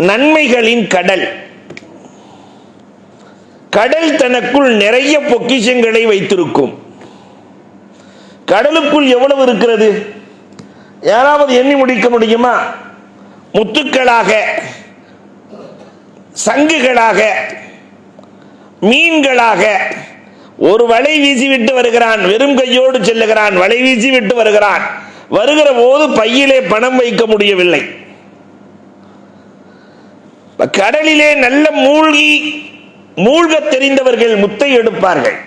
நன்மைகளின் கடல். கடல் தனக்குள் நிறைய பொக்கிஷங்களை வைத்திருக்கும். கடலுக்குள் எவ்வளவு இருக்கிறது? யாராவது எண்ணி முடிக்க முடியுமா? முத்துக்களாக சங்குகளாக மீன்களாக ஒரு வலை வீசி விட்டு வருகிறான் வெறும் கையோடு செல்லுகிறான் வலை வீசி விட்டு வருகிறான். வருகிற போது பையிலே பணம் வைக்க முடியவில்லை. கடலிலே நல்ல மூழ்கி மூழ்க தெரிந்தவர்கள் முத்தை எடுப்பார்கள்.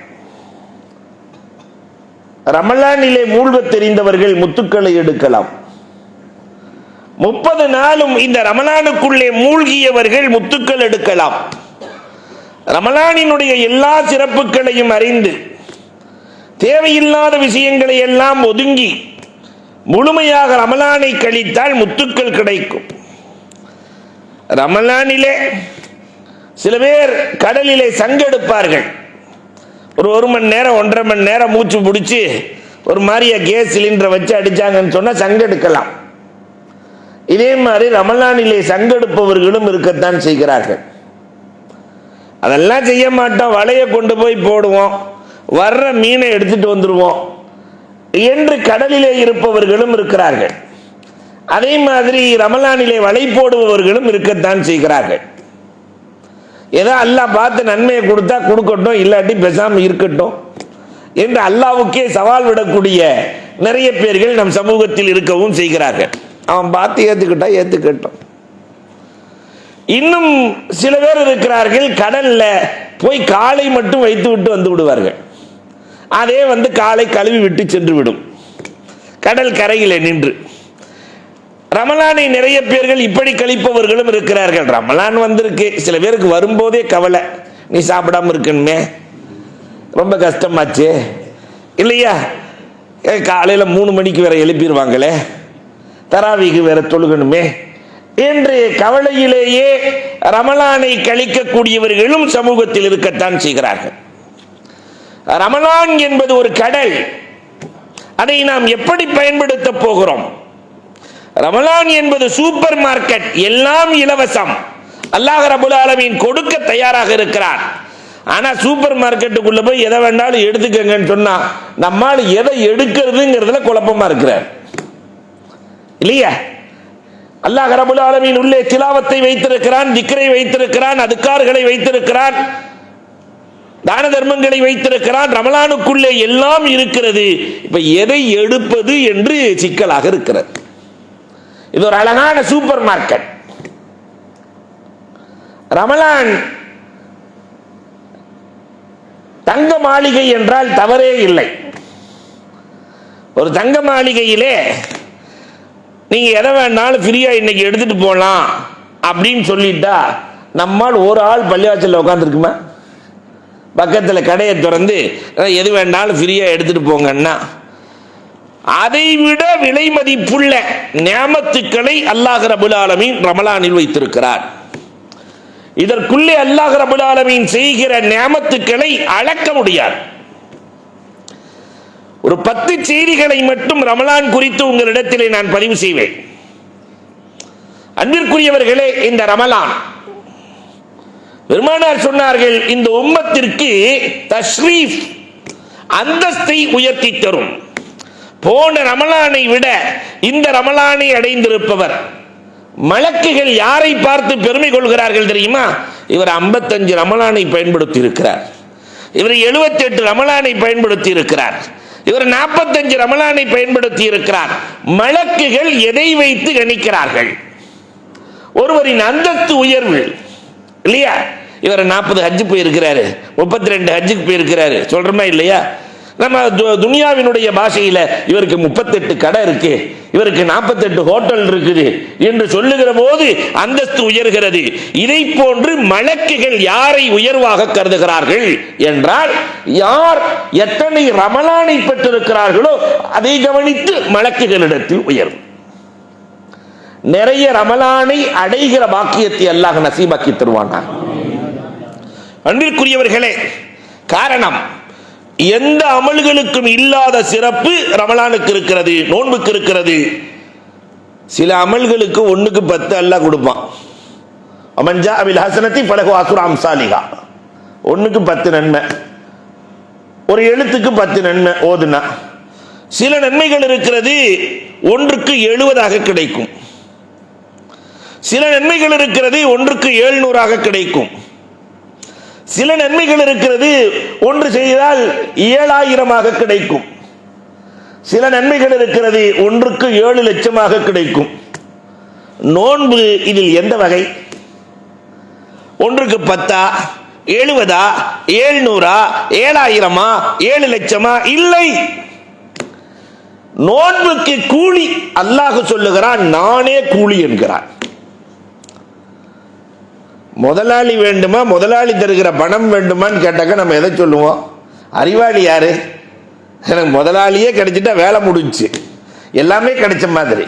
ரமலானிலே மூழ்க தெரிந்தவர்கள் முத்துக்களை எடுக்கலாம். முப்பது நாளும் இந்த ரமலானுக்குள்ளே மூழ்கியவர்கள் முத்துக்கள் எடுக்கலாம். ரமலானினுடைய எல்லா சிறப்புகளையும் அறிந்து தேவையில்லாத விஷயங்களை எல்லாம் ஒதுங்கி முழுமையாக ரமலானை கழித்தால் முத்துக்கள் கிடைக்கும். ரமலானிலே சில பேர் கடலிலே சங்கெடுப்பார்கள். ஒரு ஒரு மணி நேரம் ஒன்றரை மணி நேரம் மூச்சு பிடிச்சி ஒரு மாதிரியா கேஸ் சிலிண்டரை வச்சு அடித்தாங்கன்னு சொன்னால் சங்கெடுக்கலாம். இதே மாதிரி ரமலானிலே சங்கெடுப்பவர்களும் இருக்கத்தான் செய்கிறார்கள். அதெல்லாம் செய்ய மாட்டோம். வலையை கொண்டு போய் போடுவோம். வர்ற மீனை எடுத்துட்டு வந்துடுவோம் என்று கடலிலே இருப்பவர்களும் இருக்கிறார்கள். அதே மாதிரி ரமலானிலே வலை போடுபவர்களும் இருக்கத்தான் செய்கிறார்கள். ஏதோ அல்லாஹ் பார்த்து நன்மையை கொடுத்தா கொடுக்கட்டும் இல்லாட்டி பேசாம இருக்கட்டும் என்று அல்லாவுக்கே சவால் விடக்கூடிய நிறைய பேர்கள் நம் சமூகத்தில் இருக்கவும் செய்கிறார்கள். அவன் பார்த்து ஏத்துக்கிட்டா ஏத்துக்கட்டும். இன்னும் சில பேர் இருக்கிறார்கள் கடல்ல போய் காலை மட்டும் வைத்து விட்டு வந்து விடுவார்கள். அதே வந்து காலை கழுவி விட்டு சென்று விடும். கடல் கரையில் நின்று. ரமலானை நிறைய பேர்கள் இப்படி கழிப்பவர்களும் இருக்கிறார்கள். ரமலான் வந்திருக்கு. சில பேருக்கு வரும்போதே கவலை. நீ சாப்பிடாம இருக்கணுமே. ரொம்ப கஷ்டமாச்சு. இல்லையா? காலையில் மூணு மணிக்கு வேற எழுப்பிடுவாங்களே தராவிக்கு வேற தொழுகணுமே. என்று கவலையிலேயே ரமலானை கழிக்கக்கூடியவர்களும் சமூகத்தில் இருக்கத்தான் செய்கிறார்கள். ரமலான் என்பது ஒரு கடல். அதை நாம் எப்படி பயன்படுத்த போகிறோம்? ரமலான் என்பது சூப்பர் மார்க்கெட் எல்லாம் இலவசம். அல்லாஹ் ரபுல் ஆலமீன் கொடுக்க தயாராக இருக்கிறார். ஆனா சூப்பர் மார்க்கெட்டுக்குள்ள போய் எதை வேண்டாலும் எடுத்துக்கங்கன்னு சொன்னா நம்மால் எதை எடுக்கிறதுங்கிறதுல குழப்பமா இருக்கிறார். இல்லையா? அல்லாஹ் ரபுல் ஆலமீன் உள்ளே திலாவத்தை வைத்திருக்கிறான் திக்ரை வைத்திருக்கிறான் அதுக்கார்களை வைத்திருக்கிறான் தான தர்மங்களை வைத்திருக்கிறான் ரமலானுக்குள்ளே எல்லாம் இருக்கிறது. இப்ப எதை எடுப்பது என்று சிக்கலாக இருக்கிறது. இது ஒரு அழகான சூப்பர் மார்க்கெட் ரமலான் தங்க மாளிகை என்றால் தவறே இல்லை. ஒரு தங்க மாளிகையிலே நீங்க எதை வேணாலும் ஃப்ரீயா இன்னைக்கு எடுத்துட்டு போகலாம் அப்படின்னு சொல்லிட்டா நம்மால் ஒரு ஆள் பள்ளிவாசல்ல உட்காந்துருக்குமா பக்கத்தில் கடையை திறந்து எது வேணாலும் ஃப்ரீயா எடுத்துட்டு போங்கன்னா அதை விட விலை மதிப்புள்ள நியமத்துக்களை அல்லாஹ் ரபுல் ஆலமீன் ரமலானில் வைத்திருக்கிறார். இதற்குள்ளே அல்லாஹ் ரபுல் ஆலமீன் செய்கிற நியமத்துக்களை அளக்க முடியாது. ஒரு பத்து செய்திகளை மட்டும் ரமலான் குறித்து உங்களிடத்திலே நான் பதிவு செய்வேன். அன்பிற்குரியவர்களே இந்த ரமலான். பெருமானார் சொன்னார்கள் இந்த உம்மத்திற்கு தஸ்ரீஃப் அந்தஸ்தை உயர்த்தி தரும். போன ரமலானை விட இந்த ரமலானை அடைந்திருப்பவர். மலக்குகள் யாரை பார்த்து பெருமை கொள்கிறார்கள் தெரியுமா? இவர் 55 ரமலானை பயன்படுத்தி இருக்கிறார் இவர் 78 ரமலானை பயன்படுத்தி இருக்கிறார் இவர் 45 ரமலானை பயன்படுத்தி இருக்கிறார் மலக்குகள் எதை வைத்து கணிக்கிறார்கள்? ஒருவரின் அந்தஸ்து உயர்வு இல்லையா? இவர் நாற்பது ஹஜ்ஜு போயிருக்கிறாரு. முப்பத்தி ரெண்டு ஹஜ்ஜுக்கு போயிருக்கிறாரு. சொல்றமா இல்லையா? நம்ம து- துனியாவினுடைய பாஷையில இவருக்கு முப்பத்தெட்டு கடை இருக்கு. இவருக்கு நாற்பத்தெட்டு ஹோட்டல் இருக்குது என்று சொல்லுகிற போது அந்தஸ்து உயர்கிறது. இதை போன்று மலக்குகள் யாரை உயர்வாக கருதுகிறார்கள் என்றால் யார் எத்தனை ரமலானை பெற்றிருக்கிறார்களோ அதை கவனித்து மலக்குகளிடத்தில் உயர்வு. நிறைய ரமலானை அடைகிற பாக்கியத்தை அல்லாஹ் நசீபாக்கி தருவானா அன்பிற்குரியவர்களே காரணம் எந்த அமல்களுக்கும் இல்லாத சிறப்பு ரமலானுக்கு இருக்கிறது நோன்புக்கு இருக்கிறது. சில அமல்களுக்கு ஒன்றுக்கு பத்து அல்ல கொடுப்பான். அமன்ஜா அபில் ஹசனத்தி பலகு அசுராம் சாலிகா ஒன்றுக்கு பத்து நன்மை. ஒரு எழுத்துக்கு பத்து நன்மை ஓதுனா. சில நன்மைகள் இருக்கிறது ஒன்றுக்கு எழுபதாக கிடைக்கும். சில நன்மைகள் இருக்கிறது ஒன்றுக்கு எழுநூறாக கிடைக்கும். சில நன்மைகள் இருக்கிறது. ஒன்று செய்தால் ஏழாயிரமாக கிடைக்கும். சில நன்மைகள் இருக்கிறது ஒன்றுக்கு ஏழு லட்சமாக கிடைக்கும். நோன்பு இதில் எந்த வகை? ஒன்றுக்கு பத்தா எழுபதா ஏழ்நூறா ஏழாயிரமா ஏழு லட்சமா? இல்லை. நோன்புக்கு கூலி அல்லாஹ் சொல்லுகிறான் நானே கூலி என்கிறான். முதலாளி வேண்டுமா? முதலாளி தருகிற பணம் வேண்டுமான்னு கேட்டாக்க நம்ம எதை சொல்லுவோம்? அறிவாளி யாரு? எனக்கு முதலாளியே கிடைச்சிட்டா வேலை முடிஞ்சுச்சு. எல்லாமே கிடைச்ச மாதிரி.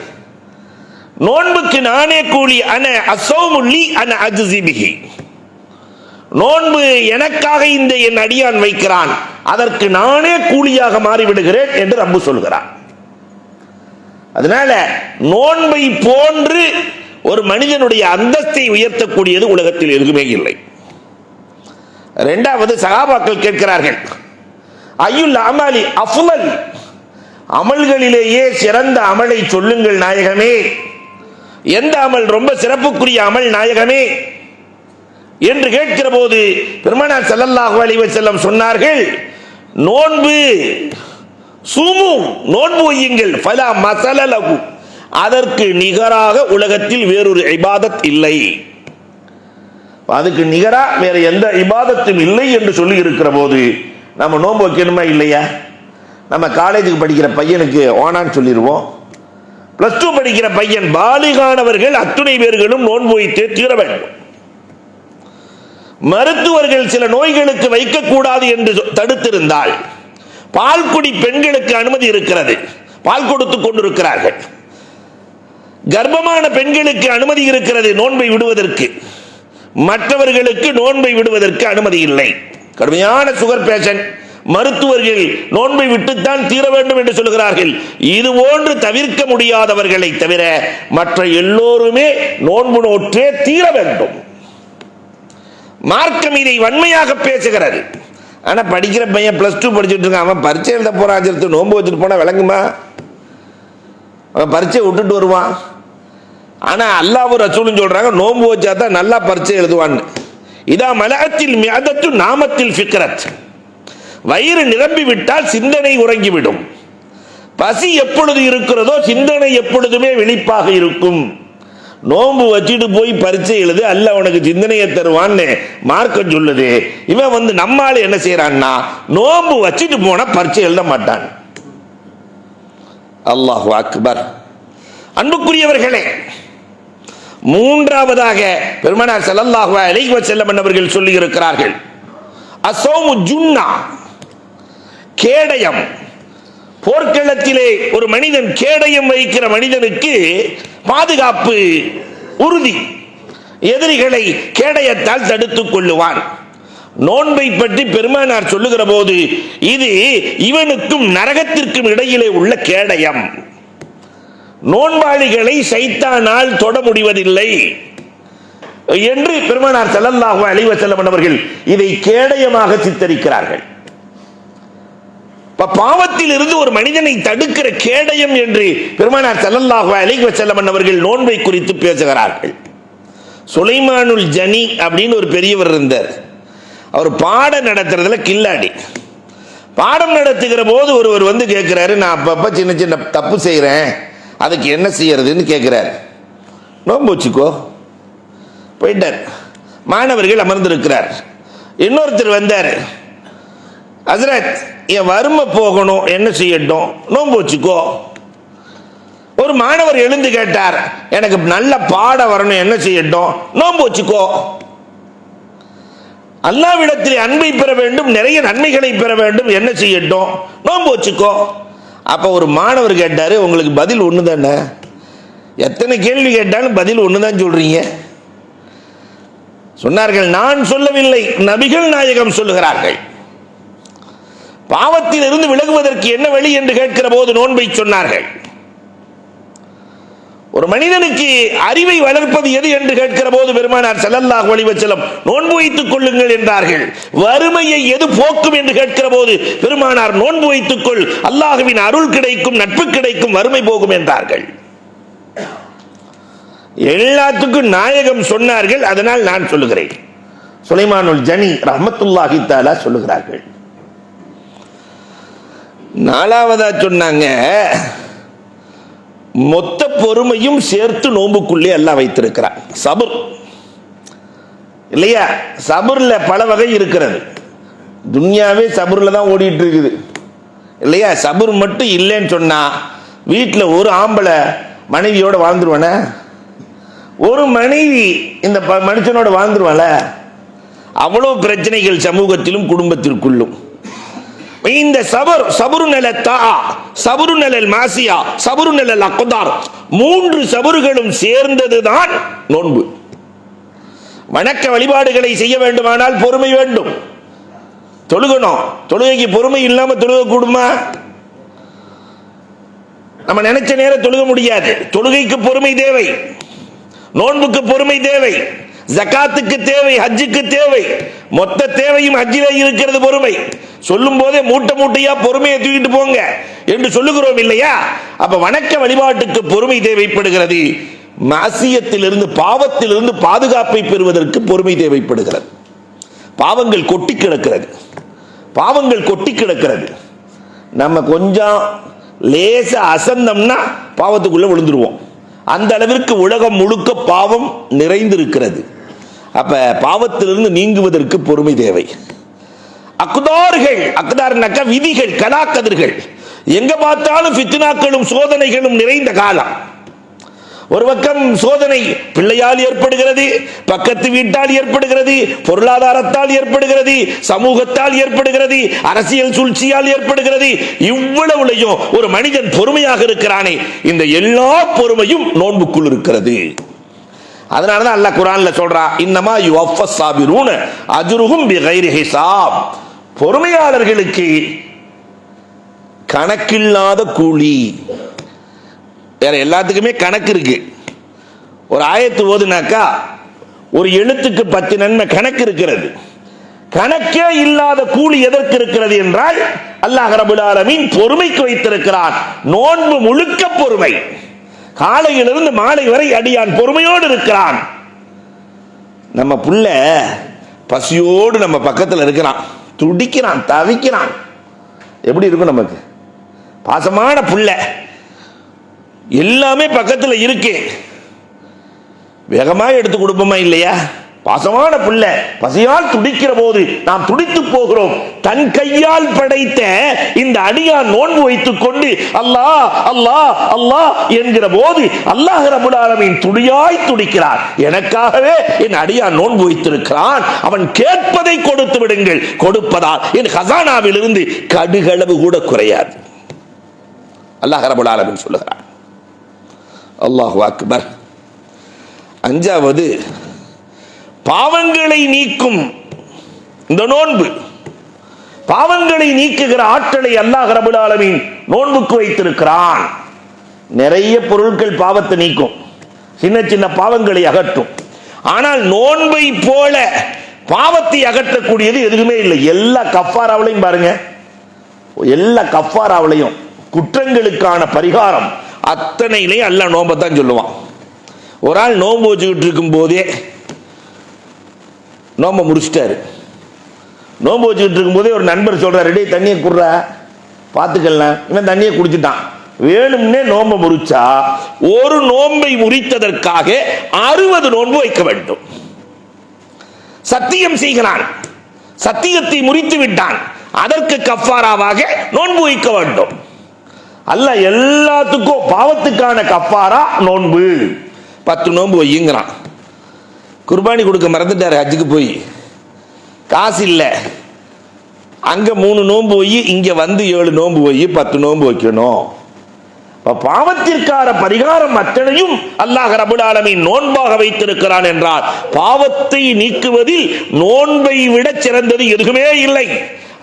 நோன்புக்கு நானே கூலி அன அசோமுல்லி அன அஜுசிபிகி நோன்பு எனக்காக இந்த என் அடியான் வைக்கிறான். அதற்கு நானே கூலியாக மாறிவிடுகிறேன் என்று ரப்பு சொல்கிறான் அதனால நோன்பை போன்று ஒரு மனிதனுடைய அந்தஸ்தை உயர்த்தக்கூடியது உலகத்தில் எதுவுமே இல்லை. இரண்டாவது சகாபாக்கள் கேட்கிறார்கள் ஐயுல் அமாலி அஃலல் அமல்களிலேயே சிறந்த அமலை சொல்லுங்கள் நாயகமே. எந்த அமல்? ரொம்ப சிறப்புக்குரிய அமல் நாயகமே. என்று கேட்கிற போது பெருமானார் செல்லல்லாஹு அலைஹி செல்லம் சொன்னார்கள் நோன்பு சூமும் நோன்பு வையுங்கள். ஃபலா மசலலகு அதற்கு நிகராக உலகத்தில் வேறொரு இபாதத் இல்லை. அதுக்கு நிகரா வேற எந்த இபாதத்தும் இல்லை என்று சொல்லி இருக்கிற போது நம்ம நோன்பு வைக்கணுமா இல்லையா? நம்ம காலேஜுக்கு படிக்கிற பையனுக்கு ஓனான்னு சொல்லிடுவோம் பிளஸ் டூ படிக்கிற பையன் பாலிகானவர்கள் அத்துணை பேர்களும் நோன்பு வைத்தே தீர வேண்டும். மருத்துவர்கள் சில நோய்களுக்கு வைக்கக்கூடாது என்று சொ- தடுத்திருந்தால் பால்குடி பெண்களுக்கு அனுமதி இருக்கிறது. பால் கொடுத்து கொண்டிருக்கிறார்கள். கர்ப்பமான பெண்களுக்கு அனுமதி இருக்கிறது நோன்பை விடுவதற்கு. மற்றவர்களுக்கு நோன்பை விடுவதற்கு அனுமதி இல்லை. கடுமையான சுகர் பேஷண்ட் மருத்துவர்கள் நோன்பை விட்டுத்தான் தீர வேண்டும் என்று சொல்கிறார்கள் இது போன்று தவிர்க்க முடியாதவர்களை தவிர மற்ற எல்லோருமே நோன்பு நோற்றே தீர வேண்டும். மார்க்கம் இதை வன்மையாக பேசுகிறது. ஆனால் படிக்கிற பையன் பிளஸ் டூ படிச்சுட்டு இருக்கான். அவன் பரீட்சை எழுத போறான். நோன்பு வச்சுட்டு போனா விளங்குமா? அவன் பரீட்சை விட்டுட்டு வருவான். ஆனா அல்லாவும் ரசூலும் சொல்றாங்க நோன்பு வச்சா தான் நல்லா பரீட்சை எழுதுவான்னு. இதா மலகத்தில் மியதத்து நாமத்தில் ஃபிக்ரத். வயிறு நிரம்பி விட்டால் சிந்தனை உறங்கிவிடும். பசி எப்பொழுது இருக்கிறதோ சிந்தனை எப்பொழுதுமே விழிப்பாக இருக்கும். நோன்பு வச்சுட்டு போய் பரிச்சை எழுது அல்ல உனக்கு சிந்தனையை தருவான்னு மார்க்கம் சொல்லுது. இவன் வந்து நம்மால என்ன செய்யறான்னா நோன்பு வச்சுட்டு போனா பரீட்சை எழுத மாட்டான். அல்லாஹ் அக்பர். அன்புக்குரியவர்களே மூன்றாவதாக பெருமனார் ஸல்லல்லாஹு அலைஹி செல்லம் அவர்கள் சொல்லி இருக்கிறார்கள் அசோமு ஜுன்னா கேடயம். போர்க்களத்திலே ஒரு மனிதன் கேடயம் வைக்கிற மனிதனுக்கு பாதுகாப்பு உறுதி. எதிரிகளை கேடயத்தால் தடுத்துக் கொள்ளுவான். நோன்பை பற்றி பெருமானார் சொல்லுகிற போது இது இவனுக்கும் நரகத்திற்கும் இடையிலே உள்ள கேடயம். நோன்பாளிகளை சைத்தானால் தொட முடிவதில்லை. என்று பெருமானார் செல்லல்லாக அழிவ வஸல்லம் அவர்கள் இதை கேடயமாக சித்தரிக்கிறார்கள். பாவத்தில் இருந்து ஒரு மனிதனை தடுக்கிற கேடயம் என்று பெருமானார் செல்லல்லாக அலைஹி வஸல்லம் அவர்கள் நோன்பை குறித்து பேசுகிறார்கள். சுலைமானுல் ஜனி அப்படின்னு ஒரு பெரியவர் இருந்தார். அவர் பாடம் நடத்துறதுல கில்லாடி. பாடம் நடத்துகிற போது ஒருவர் வந்து கேட்கிறாரு நான் அப்பப்ப சின்ன சின்ன தப்பு செய்கிறேன் அதுக்கு என்ன செய்யறதுன்னு கேட்குறார் நோன்பு வச்சுக்கோ. போயிட்டார். மாணவர்கள் அமர்ந்திருக்கிறார். இன்னொருத்தர் வந்தார். ஹசரத் என் வறுமை போகணும் என்ன செய்யட்டும்? நோன்பு வச்சுக்கோ. ஒரு மாணவர் எழுந்து கேட்டார் எனக்கு நல்ல பாட வரணும் என்ன செய்யட்டும்? நோன்பு வச்சுக்கோ. அல்லாவிடத்தில் அன்பை பெற வேண்டும் நிறைய நன்மைகளை பெற வேண்டும் என்ன செய்யட்டும்? நோன்பு வச்சுக்கோ. அப்போ ஒரு மாணவர் கேட்டார் உங்களுக்கு பதில் ஒன்று தானே எத்தனை கேள்வி கேட்டாலும் பதில் ஒன்று தான் சொல்கிறீங்க சொன்னார்கள் நான் சொல்லவில்லை. நபிகள் நாயகம் சொல்லுகிறார்கள். பாவத்தில் இருந்து விலகுவதற்கு என்ன வழி என்று கேட்கிற போது நோன்பை சொன்னார்கள். ஒரு மனிதனுக்கு அறிவை வளர்ப்பது எது என்று கேட்கிற போது பெருமானார் செல்லல்லாஹ் அலைஹி நோன்பு வைத்துக் கொள்ளுங்கள் என்றார்கள். வறுமையை எது போக்கும் என்று கேட்கிற போது பெருமானார் நோன்பு வைத்துக் கொள். அல்லாஹ்வின் அருள் கிடைக்கும் நட்பு கிடைக்கும் வறுமை போகும் என்றார்கள். எல்லாத்துக்கும் நாயகம் சொன்னார்கள். அதனால் நான் சொல்லுகிறேன். சுலைமானுல் ஜனி ரஹமத்துல்லாஹி தாலா சொல்லுகிறார்கள். நாலாவதா சொன்னாங்க மொத்த பொறுமையும் சேர்த்து நோம்புக்குள்ளே எல்லாம் வைத்திருக்கிறார். சபுர். இல்லையா? சபுர்ல பல வகை இருக்கிறது. துன்யாவே சபுர்ல தான் ஓடிட்டு இருக்குது இல்லையா? சபுர் மட்டும் இல்லைன்னு சொன்னா வீட்டில் ஒரு ஆம்பளை மனைவியோட வாழ்ந்துருவானே? ஒரு மனைவி இந்த ப- மனுஷனோட வாழ்ந்துருவாள? அவ்வளோ பிரச்சனைகள் சமூகத்திலும் குடும்பத்திற்குள்ளும். இந்த சபர் சபரு நல தா சபரு நலல் மாசியா சபரு நலல் அக்குதார் மூன்று சபறுகளும் சேர்ந்ததுதான் நோன்பு. வணக்க வழிபாடுகளை செய்ய வேண்டுமானால் பொறுமை வேண்டும். தொழுகணும். தொழுகைக்கு பொறுமை இல்லாம தொழுக கூடுமா நம்ம நினைச்ச நேரம் தொழுக முடியாது. தொழுகைக்கு பொறுமை தேவை. நோன்புக்கு பொறுமை தேவை. ஜகாத்துக்கு தேவை ஹஜ்ஜுக்கு தேவை. மொத்த தேவையும் ஹஜ்ஜிலே இருக்கிறது பொறுமை. சொல்லும் போதே மூட்டை மூட்டையா பொறுமையை தூக்கிட்டு போங்க என்று சொல்லுகிறோம் இல்லையா? அப்ப வணக்க வழிபாட்டுக்கு பொறுமை தேவைப்படுகிறது. மாசியத்திலிருந்து பாவத்திலிருந்து பாதுகாப்பை பெறுவதற்கு பொறுமை தேவைப்படுகிறது. பாவங்கள் கொட்டி கிடக்கிறது. பாவங்கள் கொட்டி கிடக்கிறது. நம்ம கொஞ்சம் லேச அசந்தம்னா பாவத்துக்குள்ள விழுந்துருவோம். அந்த அளவிற்கு உலகம் முழுக்க பாவம் நிறைந்திருக்கிறது. அப்ப பாவத்திலிருந்து நீங்குவதற்கு பொறுமை தேவை. அக்தார்கள் அக்தார்னாக்கா விதிகள் கலாக்கதிர்கள் எங்க பார்த்தாலும் ஃபித்னாக்களும் சோதனைகளும் நிறைந்த காலம். ஒரு பக்கம் சோதனை பிள்ளையால் ஏற்படுகிறது பக்கத்து வீட்டால் ஏற்படுகிறது பொருளாதாரத்தால் ஏற்படுகிறது சமூகத்தால் ஏற்படுகிறது அரசியல் சூழ்ச்சியால் ஏற்படுகிறது. இவ்வளவுலையும் ஒரு மனிதன் பொறுமையாக இருக்கிறானே. இந்த எல்லா பொறுமையும் நோன்புக்குள் இருக்கிறது. அதனாலதான் அல்லாஹ் குரான்ல சொல்றா இன்னமா யுவஃபஸ் சாபிரூன அஜுருகும் பிகைரி ஹிசாப். பொறுமையாளர்களுக்கு கணக்கில்லாத கூலி. வேற எல்லாத்துக்குமே கணக்கு இருக்கு. ஒரு ஆயத்து ஓதுனாக்கா ஒரு எழுத்துக்கு பத்து நன்மை கணக்கு இருக்கிறது. கணக்கே இல்லாத கூலி எதற்கு இருக்கிறது என்றால் அல்லாஹ் ரபுல் ஆலமின் பொறுமைக்கு வைத்திருக்கிறான். நோன்பு முழுக்க பொறுமை. காலையிலிருந்து மாலை வரை அடியான் பொறுமையோடு இருக்கிறான். நம்ம புள்ள பசியோடு நம்ம பக்கத்தில் இருக்கிறான். துடிக்கிறான் தவிக்கிறான். எப்படி இருக்கும் நமக்கு? பாசமான புள்ள. எல்லாமே பக்கத்தில் இருக்கு. வேகமாக எடுத்து கொடுப்போமா இல்லையா? பாசமான பிள்ளை. பசியால் துடிக்கிற போது நாம் துடித்து போகிறோம். தன் கையால் படைத்த இந்த அடியான் நோன்பு வைத்துக் கொண்டு அல்லாஹ் அல்லாஹ் அல்லாஹ் என்கிற போது அல்லாஹ் ரபுலாலமின் துடியாய் துடிக்கிறார். எனக்காகவே என் அடியான் நோன்பு வைத்திருக்கிறான். அவன் கேட்பதை கொடுத்து விடுங்கள். கொடுப்பதால் என் ஹசானாவில் இருந்து கடுகளவு கூட குறையாது. அல்லாஹ் ரபுலாலமின் சொல்லுகிறான். அல்லாஹ் அக்பர். அஞ்சாவது பாவங்களை நீக்கும் இந்த நோன்பு. பாவங்களை நீக்குகிற ஆற்றலை அல்லாஹ் ரபுல் ஆலமீன் நோன்புக்கு வைத்திருக்கிறான். நிறைய பொருட்கள் பாவத்தை நீக்கும். சின்ன சின்ன பாவங்களை அகற்றும். ஆனால் நோன்பை போல பாவத்தை அகற்றக்கூடியது எதுவுமே இல்லை. எல்லா கஃபாராவிலையும் பாருங்க. எல்லா கஃபாராவிலையும் குற்றங்களுக்கான பரிகாரம் அத்தனையிலையும் அல்ல நோன்பை தான் சொல்லுவான். ஒரு ஆள் நோன்பு வச்சுக்கிட்டு இருக்கும் போதே நோன்பை முடிச்சிட்டாரு. நோன்பு வச்சுக்கிட்டு இருக்கும்போதே ஒரு நண்பர் சொல்கிறார் ரெடி தண்ணியை குடுறா பார்த்துக்கலாம் இவன் தண்ணியை குடிச்சிட்டான். வேணும்னே நோன்பை முறிச்சா ஒரு நோன்பை முறித்ததற்காக அறுபது நோன்பு வைக்க வேண்டும். சத்தியம் செய்கிறான். சத்தியத்தை முறித்து விட்டான். அதற்கு கஃபாராவாக நோன்பு வைக்க வேண்டும். அல்ல எல்லாத்துக்கும் பாவத்துக்கான கஃபாரா நோன்பு. பத்து நோன்பு வையுங்கிறான். குர்பானி கொடுக்க மறந்துட்டார் ஹஜ்ஜுக்கு போய். காசு இல்லை. அங்கே மூணு நோன்பு போய் இங்கே வந்து ஏழு நோன்பு போய் பத்து நோன்பு வைக்கணும். அப்ப பாவத்திற்கான பரிகாரம் அத்தனையும் அல்லாஹ் ரபுல் நோன்பாக வைத்திருக்கிறான் என்றால் பாவத்தை நீக்குவதில் நோன்பை விட சிறந்தது எதுவுமே இல்லை.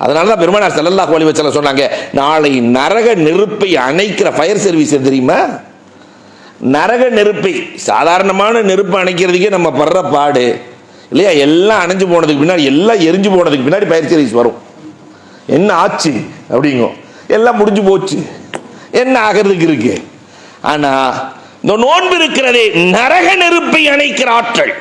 அதனால தான் பெருமானார் செல்லல்லாஹ் அலைஹி வச்சல சொன்னாங்க நாளை நரக நெருப்பை அணைக்கிற ஃபயர் சர்வீஸ் தெரியுமா? நரக நெருப்பை சாதாரணமான நெருப்பு அணைக்கிறதுக்கே நம்ம படுற பாடு இல்லையா? எல்லாம் அணைஞ்சு போனதுக்கு பின்னாடி எல்லாம் எரிஞ்சு போனதுக்கு பின்னாடி பயிற்சி ரைஸ் வரும். என்ன ஆச்சு அப்படிங்கும் எல்லாம் முடிஞ்சு போச்சு. என்ன ஆகிறதுக்கு இருக்கு? ஆனா இந்த நோன்பு இருக்கிறதே நரக நெருப்பை அணைக்கிற ஆற்றல்.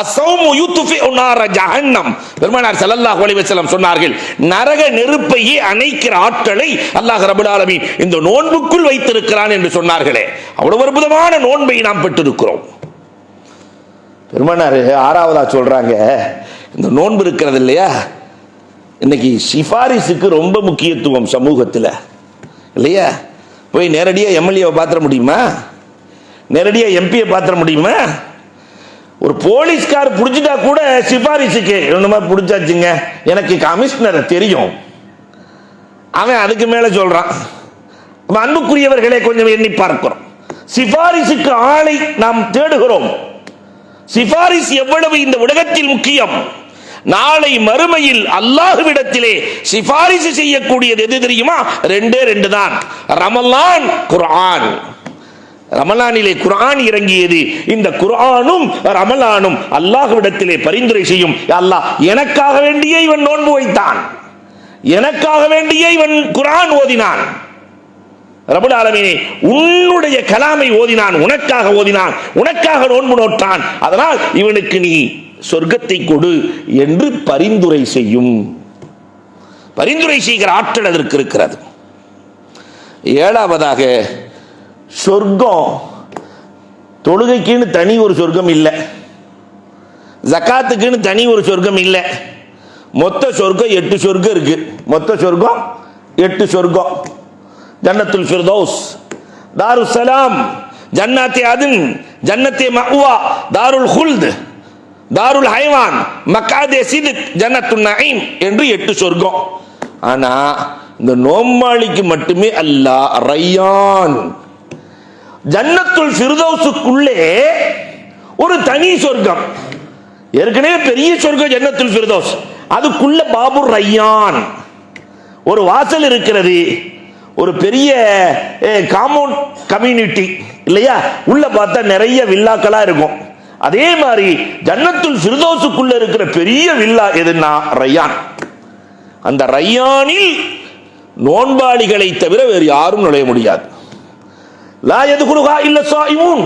அசௌமு யூத்துஃபி உன்னார ஜஹன்னம். பெருமானார் ஸல்லல்லாஹு அலைஹி வஸல்லம் சொன்னார்கள் நரக நெருப்பையே அணைக்கிற ஆற்றலை அல்லாஹ் ரபுல் ஆலமீன் இந்த நோன்புக்குள் வைத்திருக்கிறான் என்று சொன்னார்களே. அவ்வளவு அற்புதமான நோன்பை நாம் பெற்றிருக்கிறோம். பெருமானார் ஆறாவதா சொல்றாங்க இந்த நோன்பு இருக்கிறது இல்லையா? இன்னைக்கு சிபாரிசுக்கு ரொம்ப முக்கியத்துவம் சமூகத்தில். இல்லையா? போய் நேரடியாக எம்எல்ஏவை பாத்திர முடியுமா? நேரடியாக எம்பியை பாத்திர முடியுமா? ஒரு போலீஸ்கார் பிடிச்சிட்டா கூட சிபாரிசுக்கு. இந்த மாதிரி பிடிச்சாச்சுங்க. எனக்கு கமிஷனரை தெரியும். அவன் அதுக்கு மேல சொல்றான். அப்ப அன்புக்குரியவர்களை கொஞ்சம் எண்ணி பார்க்கிறோம். சிபாரிசுக்கு ஆளை நாம் தேடுகிறோம். சிபாரிஸ் எவ்வளவு இந்த உலகத்தில் முக்கியம். நாளை மறுமையில் அல்லாஹுவிடத்திலே சிபாரிசு செய்யக்கூடியது எது தெரியுமா? ரெண்டே ரெண்டு தான் ரமலான் குர்ஆன். ரமலானிலே குரான் இறங்கியது. இந்த குரானும் ரமலானும் அல்லாஹ்விடத்திலே பரிந்துரை செய்யும். அல்லாஹ் எனக்காக வேண்டியே இவன் நோன்பு வைத்தான். எனக்காக வேண்டியே இவன் குரான் ஓதினான். ரபுல் ஆலமீனே உன்னுடைய கலாமை ஓதினான் உனக்காக ஓதினான் உனக்காக நோன்பு நோட்டான் அதனால் இவனுக்கு நீ சொர்க்கத்தை கொடு என்று பரிந்துரை செய்யும். பரிந்துரை செய்கிற ஆற்றல் அதற்கு இருக்கிறது. ஏழாவதாக சொர்க்கம். தொழுகைக்குன்னு தனி ஒரு சொர்க்கம் இல்லை. ஜக்காத்துக்குன்னு தனி ஒரு சொர்க்கம் இல்லை. மொத்த சொர்க்கம் எட்டு சொர்க்கம் இருக்கு. மொத்த சொர்க்கம் எட்டு சொர்க்கம். ஜன்னத்துல் ஃபிர்தௌஸ் தாரு சலாம் ஜன்னாத்தே அதின் ஜன்னத்தே மஹ்வா தாருல் ஹுல்த் தாருல் ஹைவான் மக்காதே சிதிக் ஜன்னத்து நঈம் என்று எட்டு சொர்க்கம். ஆனா இந்த நோம்பாளிக்கு மட்டுமே அல்லாஹ் ரையான் ஜன்னத்துள் ஃபிர்தௌஸுக்குள்ளே ஒரு தனி சொர்க்கம். ஏற்கனவே பெரிய சொர்க்கம் ஜன்னத்துல் ஃபிர்தௌஸ். அதுக்குள்ள பாபுர் ரையான். ஒரு வாசல் இருக்கிறது. ஒரு பெரிய காம்பவுண்ட் கம்யூனிட்டி இல்லையா? உள்ள பார்த்தா நிறைய வில்லாக்களா இருக்கும். அதே மாதிரி ஜன்னத்துல் ஃபிர்தௌஸுக்குள்ள இருக்கிற பெரிய வில்லா எதுன்னா ரையான். அந்த ரையானில் நோன்பாளிகளை தவிர வேறு யாரும் நுழைய முடியாது. லா இல்ல சாயிமூன்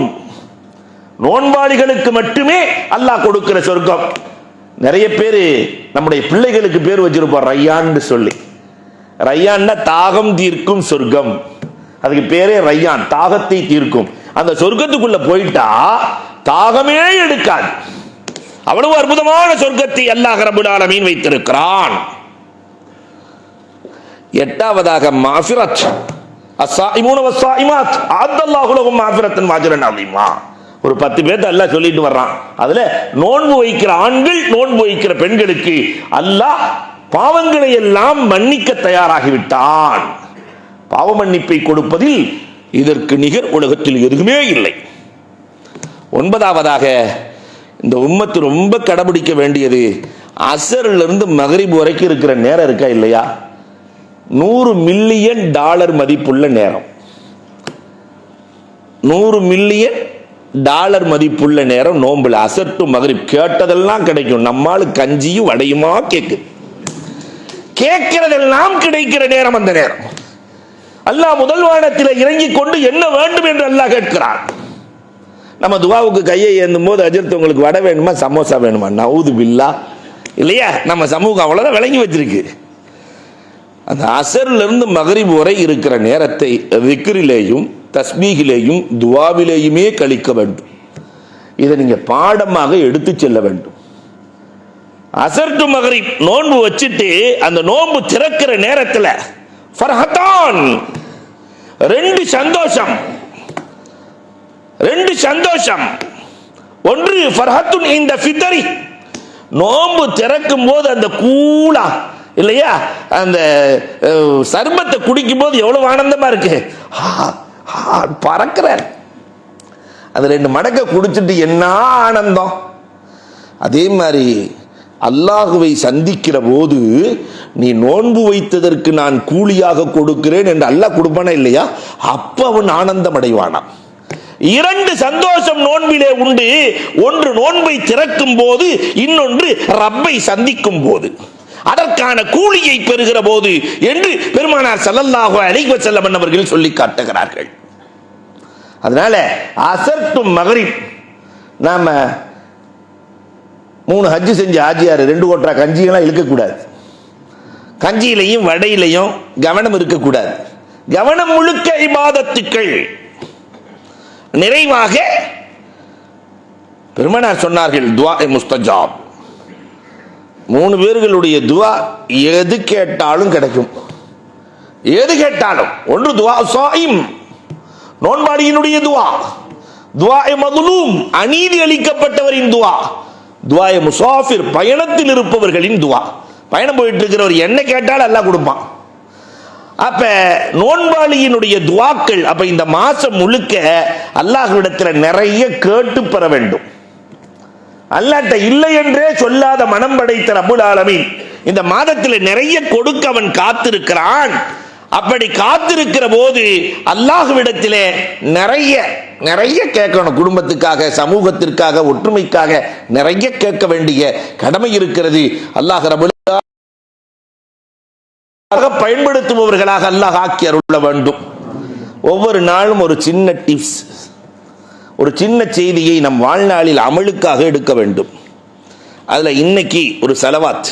நோன்பாளிகளுக்கு மட்டுமே அல்லாஹ் கொடுக்கிற சொர்க்கம். நிறைய பேர் நம்முடைய பிள்ளைகளுக்கு பேர் வச்சிருப்போம் ரையான்னு சொல்லி. ரையான்னா தாகம் தீர்க்கும் சொர்க்கம். அதுக்கு பேரே ரையான் தாகத்தை தீர்க்கும். அந்த சொர்க்கத்துக்குள்ள போயிட்டா தாகமே எடுக்காது. அவ்வளவு அற்புதமான சொர்க்கத்தை அல்லாஹ் ரபுல் ஆலமீன் வைத்திருக்கிறான். எட்டாவதாக மாஃபிரத். ஒரு பத்து பேர்த்த அல்லாஹ் சொல்லிட்டு வர்றான். அதுல நோன்பு வைக்கிற ஆண்கள் நோன்பு வைக்கிற பெண்களுக்கு அல்லாஹ் பாவங்களை எல்லாம் மன்னிக்க தயாராகிவிட்டான். பாவ மன்னிப்பை கொடுப்பதில் இதற்கு நிகர் உலகத்தில் எதுவுமே இல்லை. ஒன்பதாவதாக இந்த உம்மத்து ரொம்ப கடைபிடிக்க வேண்டியது அசர்ல மகரிபு வரைக்கும் இருக்கிற நேரம் இருக்கா இல்லையா? நூறு மில்லியன் டாலர் மதிப்புள்ள நேரம். நூறு மில்லியன் டாலர் மதிப்புள்ள நேரம் நோம்புல. அசட்டு மகரிப் கேட்டதெல்லாம் கிடைக்கும். நம்மால் கஞ்சியும் வடையுமா கேக்கு. கேட்கிறதெல்லாம் கிடைக்கிற நேரம் அந்த நேரம். அல்லாஹ் முதல் வானத்தில் இறங்கிக் கொண்டு என்ன வேண்டும் என்று அல்லாஹ் கேட்கிறான். நம்ம துவாவுக்கு கையை ஏந்தும் போது அஜித் உங்களுக்கு வடை வேணுமா சமோசா வேணுமா? நவுது பில்லா இல்லையா? நம்ம சமூகம் அவ்வளோதான் விளங்கி வச்சிருக்கு. அந்த அசர்லேருந்து மகரிப் வரை இருக்கிற நேரத்தை விக்ரிலேயும் தஸ்மீகிலேயும் துவாவிலேயுமே கழிக்க வேண்டும். இதை நீங்கள் பாடமாக எடுத்து செல்ல வேண்டும். அசர் டு மகரிப் நோன்பு வச்சுட்டு அந்த நோன்பு திறக்கிற நேரத்தில் ஃபர்ஹத்தான் ரெண்டு சந்தோஷம் ரெண்டு சந்தோஷம். ஒன்று ஃபர்ஹத்துன் இந்த ஃபித்தரி நோன்பு திறக்கும் போது அந்த கூலா இல்லையா? அந்த அஹ், சர்பத்தை குடிக்கும் போது எவ்வளவு ஆனந்தமா இருக்கு? பறக்கிறார். அது ரெண்டு மடக்க குடிச்சிட்டு என்ன ஆனந்தம்? அதே மாதிரி அல்லாஹுவை சந்திக்கிற போது நீ நோன்பு வைத்ததற்கு நான் கூலியாக கொடுக்கிறேன் என்று அல்லாஹ் கொடுப்பானா இல்லையா? அப்ப அவன் ஆனந்தம் அடைவானாம். இரண்டு சந்தோஷம் நோன்பிலே உண்டு. ஒன்று நோன்பை திறக்கும் போது இன்னொன்று ரப்பை சந்திக்கும் போது அதற்கான கூலியை பெறுகிற போது என்று பெருமானார் ஸல்லல்லாஹு அலைஹி செல்ல அவர்கள் சொல்லி காட்டுகிறார்கள். அதனால அசர்டும் மகரிப் நாம மூணு ஹஜ்ஜு செஞ்ச ஆஜியார் ரெண்டு கோட்டா கஞ்சியெல்லாம் இழுக்கக்கூடாது. கஞ்சியிலையும் வடையிலையும் கவனம் இருக்கக்கூடாது. கவனம் முழுக்க இபாதத்துக்கள். நிறைவாக பெருமனார் சொன்னார்கள் துவா முஸ்தஜாப் மூணு பேர்களுடைய துவா எது கேட்டாலும் கிடைக்கும். எது கேட்டாலும். ஒன்று துவா சாயிம் நோன்பாடியினுடைய துவா. துவாய மதுலூம். அநீதி அளிக்கப்பட்டவரின் துவா. துவாய முசாஃபிர். பயணத்தில் இருப்பவர்களின் துவா. பயணம் போயிட்டு இருக்கிறவர் என்ன கேட்டாலும் எல்லாம் கொடுப்பான். அப்ப நோன்பாளியினுடைய துவாக்கள் அப்ப இந்த மாசம் முழுக்க அல்லாஹ்விடத்துல நிறைய கேட்டு பெற வேண்டும். அல்லாட்ட இல்லை என்றே சொல்லாத மனம் படைத்த ரபுல் ஆலமீன். இந்த மாதத்தில் நிறைய கொடுக்க அவன் காத்திருக்கிறான். அப்படி காத்திருக்கிற போது அல்லாஹுவிடத்திலே நிறைய நிறைய கேட்கணும். குடும்பத்துக்காக சமூகத்திற்காக ஒற்றுமைக்காக நிறைய கேட்க வேண்டிய கடமை இருக்கிறது. அல்லாஹ் ரபுல் பயன்படுத்துபவர்களாக அல்லாஹ் ஆக்கி அருள வேண்டும். ஒவ்வொரு நாளும் ஒரு சின்ன டிப்ஸ் ஒரு சின்ன செய்தியை நம் வாழ்நாளில் அமலுக்காக எடுக்க வேண்டும். அதில் இன்னைக்கு ஒரு செலவாத்.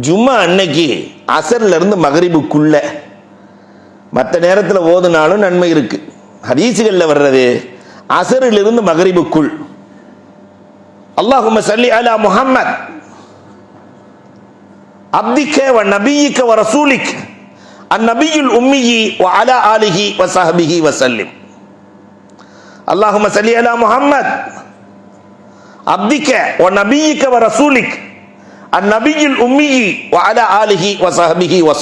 ஜும்மா அன்னைக்கு அசர்லேருந்து மகரிபுக்குள்ள மற்ற நேரத்தில் ஓதுனாலும் நன்மை இருக்கு. ஹதீசுகளில் வர்றது அசரிலிருந்து மகரிபுக்குள். அல்லாஹும்ம சல்லி அலா முஹம்மத். அப்திக்க வ நபியிக்க வ ரசூலிக். அந்நபியுல் உம்மியி வ அலா ஆலிஹி வ சஹபிஹி வ அல்லாஹும சலி அலா முஹம்மத் அப்திக்க வ நபியிக்க வ ரசூலிக் அந்நபியில் உம்மியி வ ஆலிஹி வ சஹபிஹி வ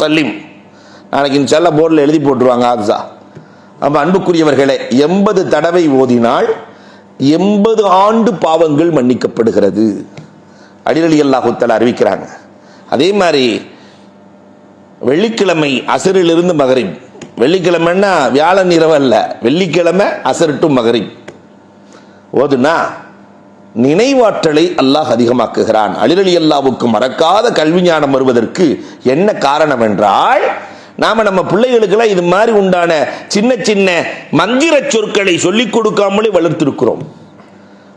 நாளைக்கு இன்ஷால்லா போர்டில் எழுதி போட்டுருவாங்க ஆக்ஸா அப்போ அன்புக்குரியவர்களே எண்பது தடவை ஓதினால் எண்பது ஆண்டு பாவங்கள் மன்னிக்கப்படுகிறது. அடிரலி அல்லாஹுத்தல அறிவிக்கிறாங்க. அதே மாதிரி வெள்ளிக்கிழமை அசரிலிருந்து மகரிப் வெள்ளிக்கிழமைன்னா வியாழன் இரவு அல்ல. வெள்ளிக்கிழமை அசருட்டும் மகரி ஓதுனா நினைவாற்றலை அல்லாஹ் அதிகமாக்குகிறான். அலிரலி அல்லாவுக்கு மறக்காத கல்வி ஞானம் வருவதற்கு என்ன காரணம் என்றால் நாம நம்ம பிள்ளைகளுக்கெல்லாம் இது மாதிரி உண்டான சின்ன சின்ன மந்திர சொற்களை சொல்லிக் கொடுக்காமலே வளர்த்திருக்கிறோம்.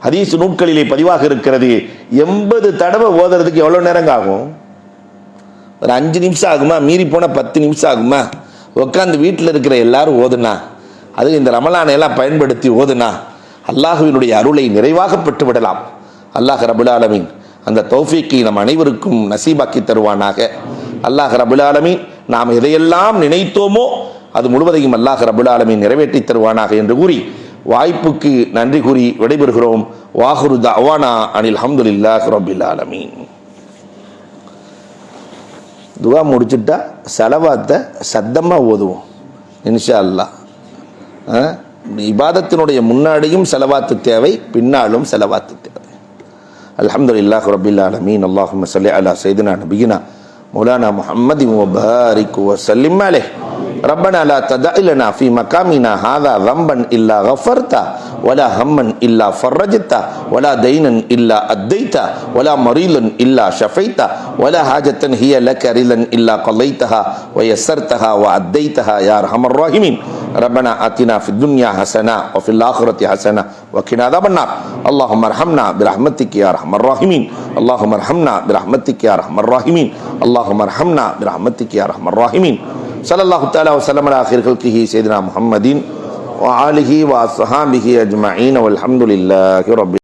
ஹதீஸ் நூட்களிலே பதிவாக இருக்கிறது எண்பது தடவை ஓதுறதுக்கு எவ்வளோ நேரம் ஆகும்? ஒரு அஞ்சு நிமிஷம் ஆகுமா? மீறி போனால் பத்து நிமிஷம் ஆகுமா? உட்காந்து வீட்டில் இருக்கிற எல்லாரும் ஓதுனா அது இந்த ரமலானை எல்லாம் பயன்படுத்தி ஓதுனா அல்லாஹுவினுடைய அருளை நிறைவாக பெற்று விடலாம். அல்லாஹ் ரபுல் ஆலமீன் அந்த தௌஃபீக்கை நம் அனைவருக்கும் நசீபாக்கி தருவானாக. அல்லாஹ் ரபுலாலமின் நாம் எதையெல்லாம் நினைத்தோமோ அது முழுவதையும் அல்லாஹ் ரபுல் நிறைவேற்றி தருவானாக என்று கூறி வாய்ப்புக்கு நன்றி கூறி விடைபெறுகிறோம். வாஹுரு தவானா அனில் அஹமதுல்லாஹ் ரபுல் ஆலமீன். துவா முடிச்சுட்டா செலவாத்தை சத்தமாக ஓதுவோம். இன்ஷா அல்லா இபாதத்தினுடைய முன்னாடியும் செலவாத்து தேவை பின்னாலும் செலவாத்து தேவை. அலமதுல்லாஹ் ரபில் ஆலமீன். அல்லாஹ் சல்லி அலா சைதுனா நபிகினா மௌலானா முஹம்மதி முபாரிக் வசல்லிம் அலே ربنا لا تدع لنا في مقامنا هذا ذنبا إلا غفرته ولا هما إلا فرجته ولا دينا إلا أديته ولا مريضا إلا شفيته ولا حاجة هي لك رضا إلا قضيتها ويسرتها وأديتها يا أرحم الراحمين. ربنا آتنا في الدنيا حسنة وفي الآخرة حسنة وقنا عذاب النار. اللهم ارحمنا برحمتك يا أرحم الراحمين. اللهم ارحمنا برحمتك يا أرحم الراحمين. اللهم ارحمنا برحمتك يا أرحم الراحمين. صلى الله تعالى وسلم على خير خلقه سيدنا محمد وآله وأصحابه أجمعين والحمد لله رب